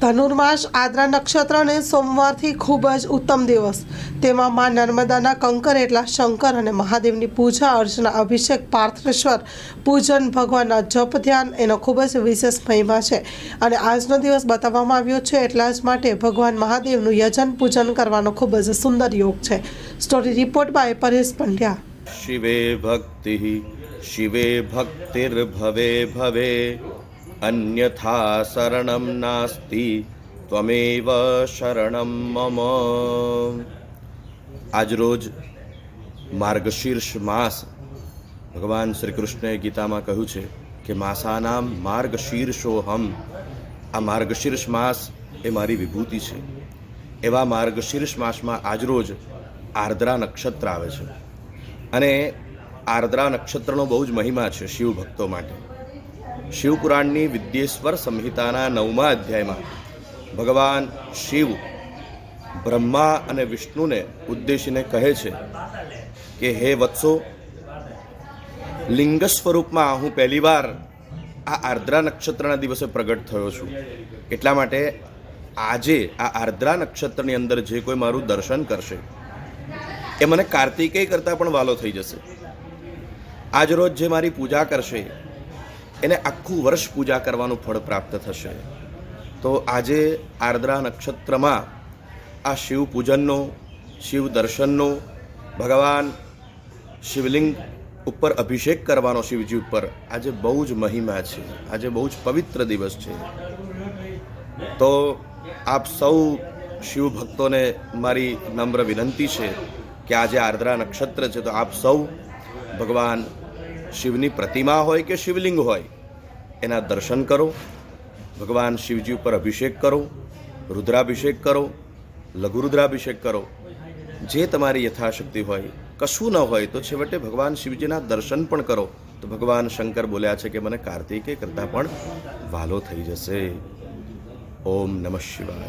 ધનુર્માસ, આદ્રા નક્ષત્રને સોમવારથી ખૂબ જ ઉત્તમ દિવસ. તેમાં મા નર્મદાના કંકર એટલા શંકર અને મહાદેવની પૂજા, અર્ચના, અભિષેક, પાર્થેશ્વર, પૂજન, ભગવાનના જપ ધ્યાન એનો ખૂબ જ વિશેષ મહિમા છે. અને આજનો દિવસ બતાવવામાં આવ્યો છે એટલા જ માટે ભગવાન મહાદેવનું યજન પૂજન કરવાનો ખૂબ જ સુંદર યોગ છે. Story report by Paresh Pandya. શિવે ભક્તિ, શિવે ભક્તિર્ભવે ભવે. અન્યથા શરણમ નાસ્તિ ત્વમેવ શરણમ મમ આજરોજ માર્ગશીર્ષ માસ ભગવાન શ્રી કૃષ્ણએ ગીતામાં કહ્યું છે કે માસાનામ માર્ગશીર્ષો હમ આ માર્ગશીર્ષ માસ એ મારી વિભૂતિ છે। એવા માર્ગશીર્ષ માસમાં આજરોજ આર્દ્રા નક્ષત્ર આવે છે। અને આર્દ્રા નક્ષત્રનો બહુ જ મહિમા છે શિવ ભક્તો માટે। શિવપુરાણની વિદ્યેશ્વર સંહિતાના નવમા અધ્યાયમાં ભગવાન શિવ બ્રહ્મા અને વિષ્ણુને ઉદ્દેશીને કહે છે કે, હે વત્સો, લિંગ સ્વરૂપમાં હું પહેલીવાર આ આર્દ્રા નક્ષત્રના દિવસે પ્રગટ થયો છું. એટલા માટે આજે આ આર્દ્રા નક્ષત્રની અંદર જે કોઈ મારું દર્શન કરશે. એ મને કાર્તિકેય કરતાં પણ વાલો થઈ જશે. આજ રોજ જે મારી પૂજા કરશે એને આખું વર્ષ પૂજા કરવાનું ફળ પ્રાપ્ત થશે. તો આજે આર્દ્રા નક્ષત્રમાં આ શિવ પૂજનનો, શિવ દર્શનનો, ભગવાન શિવલિંગ ઉપર અભિષેક કરવાનો શિવજી ઉપર આજે બહુ જ મહિમા છે. આજે બહુ જ પવિત્ર દિવસ છે. તો આપ સૌ શિવ ભક્તોને મારી નમ્ર વિનંતી છે કે આજે આર્દ્રા નક્ષત્ર છે તો આપ સૌ ભગવાન શિવની પ્રતિમા હોય કે શિવલિંગ હોય, એના દર્શન કરો, ભગવાન શિવજી ઉપર અભિષેક કરો, રુદ્રાભિષેક કરો, લઘુરુદ્રાભિષેક કરો. જે તમારી યથાશક્તિ હોય, કશું ન હોય, તો છેવટે ભગવાન શિવજીના દર્શન પણ કરો. તો ભગવાન શંકર બોલ્યા છે કે મને કાર્તિકે કરતાં પણ વાલો થઈ જશે. ઓમ નમઃ શિવાય.